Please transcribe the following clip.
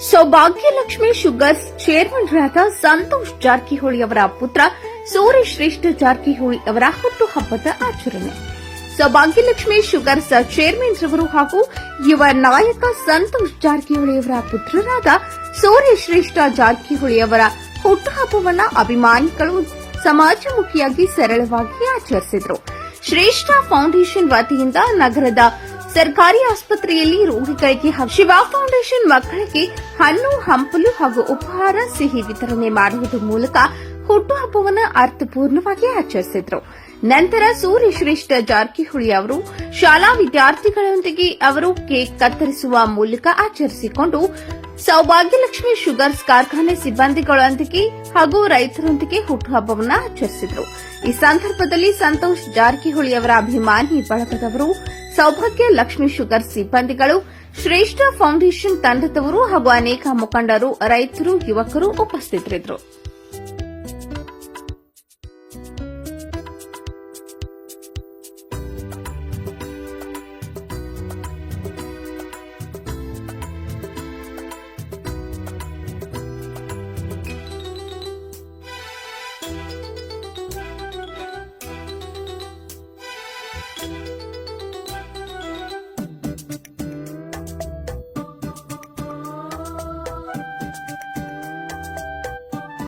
Saubhagyalakshmi sugars ಚೇರ್ಮನ್ರಾದ ಸಂತೋಷ್ ಜಾರಕಿಹೊಳಿ ಅವರ ಪುತ್ರ ಸೂರ್ಯ ಶ್ರೇಷ್ಠ ಜಾರಕಿಹೊಳಿ ಅವರ ಹುಟ್ಟುಹಬ್ಬದ ಆಚರಣೆ. ಸೌಭಾಗ್ಯಲಕ್ಷ್ಮಿ ಶುಗರ್ಸ್ ಚೇರ್ಮನ್ ರವರು ಹಾಗೂ ಯುವ ನಾಯಕ ಸಂತೋಷ್ ಜಾರಕಿಹೊಳಿ ಅವರ ಪುತ್ರರಾದ ಸೂರ್ಯ ಶ್ರೇಷ್ಠ ಜಾರಕಿಹೊಳಿ ಅವರ ಹುಟ್ಟುಹಬ್ಬವನ್ನ ಅಭಿಮಾನಿಗಳು ಸಮಾಜಮುಖಿಯಾಗಿ ಸರಳವಾಗಿ ಆಚರಿಸಿದರು. ಶ್ರೇಷ್ಠ ಫೌಂಡೇಶನ್ ವತಿಯಿಂದ ನಗರದ ಸರ್ಕಾರಿ ಆಸ್ಪತ್ರೆಯಲ್ಲಿ ರೋಗಿಗಳಿಗೆ ಶಿವ ಫೌಂಡೇಶನ್ ಮಕ್ಕಳಿಗೆ ಹಣ್ಣು, ಹಂಪಲು ಹಾಗೂ ಉಪಹಾರ, ಸಿಹಿ ವಿತರಣೆ ಮಾಡುವುದರ ಮೂಲಕ ಹುಟ್ಟುಹಬ್ಬವನ್ನು ಅರ್ಥಪೂರ್ಣವಾಗಿ ಆಚರಿಸಿದ್ರು. ನಂತರ ಸೂರ್ಯ ಶ್ರೇಷ್ಠ ಜಾರಕಿಹೊಳಿ ಅವರು ಶಾಲಾ ವಿದ್ಯಾರ್ಥಿಗಳೊಂದಿಗೆ ಅವರು ಕೇಕ್ ಕತ್ತರಿಸುವ ಮೂಲಕ ಆಚರಿಸಿಕೊಂಡು ಸೌಭಾಗ್ಯಲಕ್ಷ್ಮಿ ಶುಗರ್ಸ್ ಕಾರ್ಖಾನೆ ಸಿಬ್ಬಂದಿಗಳೊಂದಿಗೆ ಹಾಗೂ ರೈತರೊಂದಿಗೆ ಹುಟ್ಟುಹಬ್ಬವನ್ನು ಆಚರಿಸಿದರು. ಈ ಸಂದರ್ಭದಲ್ಲಿ ಸಂತೋಷ್ ಜಾರಕಿಹೊಳಿ ಅವರ ಅಭಿಮಾನಿ ಬಳಗದವರು, ಸೌಭಾಗ್ಯ ಲಕ್ಷ್ಮಿ ಶುಗರ್ ಸಿಬ್ಬಂದಿಗಳು, ಶ್ರೇಷ್ಠ ಫೌಂಡೇಶನ್ ತಂಡದವರು ಹಾಗೂ ಅನೇಕ ಮುಖಂಡರು, ರೈತರು, ಯುವಕರು ಉಪಸ್ಥಿತರಿದ್ದರು.